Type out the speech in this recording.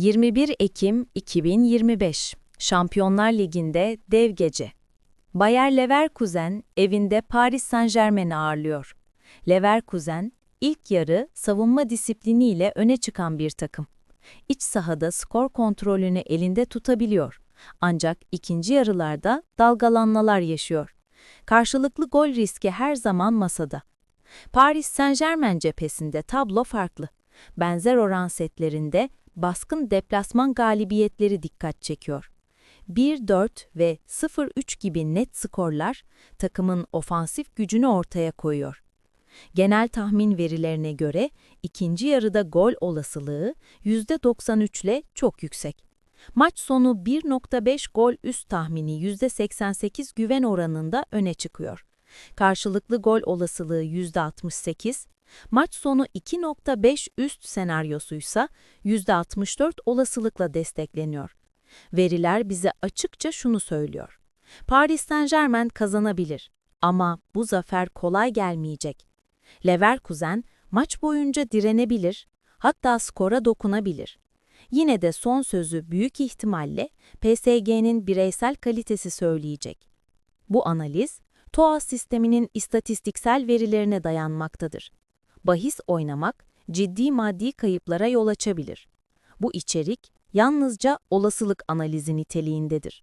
21 Ekim 2025 Şampiyonlar Ligi'nde dev gece. Bayer Leverkusen evinde Paris Saint-Germain'i ağırlıyor. Leverkusen ilk yarı savunma disipliniyle öne çıkan bir takım. İç sahada skor kontrolünü elinde tutabiliyor. Ancak ikinci yarılarda dalgalanmalar yaşıyor. Karşılıklı gol riski her zaman masada. Paris Saint-Germain cephesinde tablo farklı. Benzer oran setlerinde baskın deplasman galibiyetleri dikkat çekiyor. 1-4 ve 0-3 gibi net skorlar takımın ofansif gücünü ortaya koyuyor. Genel tahmin verilerine göre ikinci yarıda gol olasılığı %93 ile çok yüksek. Maç sonu 1.5 gol üst tahmini %88 güven oranında öne çıkıyor. Karşılıklı gol olasılığı %68, maç sonu 2.5 üst senaryosuysa %64 olasılıkla destekleniyor. Veriler bize açıkça şunu söylüyor. Paris Saint-Germain kazanabilir ama bu zafer kolay gelmeyecek. Leverkusen maç boyunca direnebilir, hatta skora dokunabilir. Yine de son sözü büyük ihtimalle PSG'nin bireysel kalitesi söyleyecek. Bu analiz, TOA sisteminin istatistiksel verilerine dayanmaktadır. Bahis oynamak ciddi maddi kayıplara yol açabilir. Bu içerik yalnızca olasılık analizi niteliğindedir.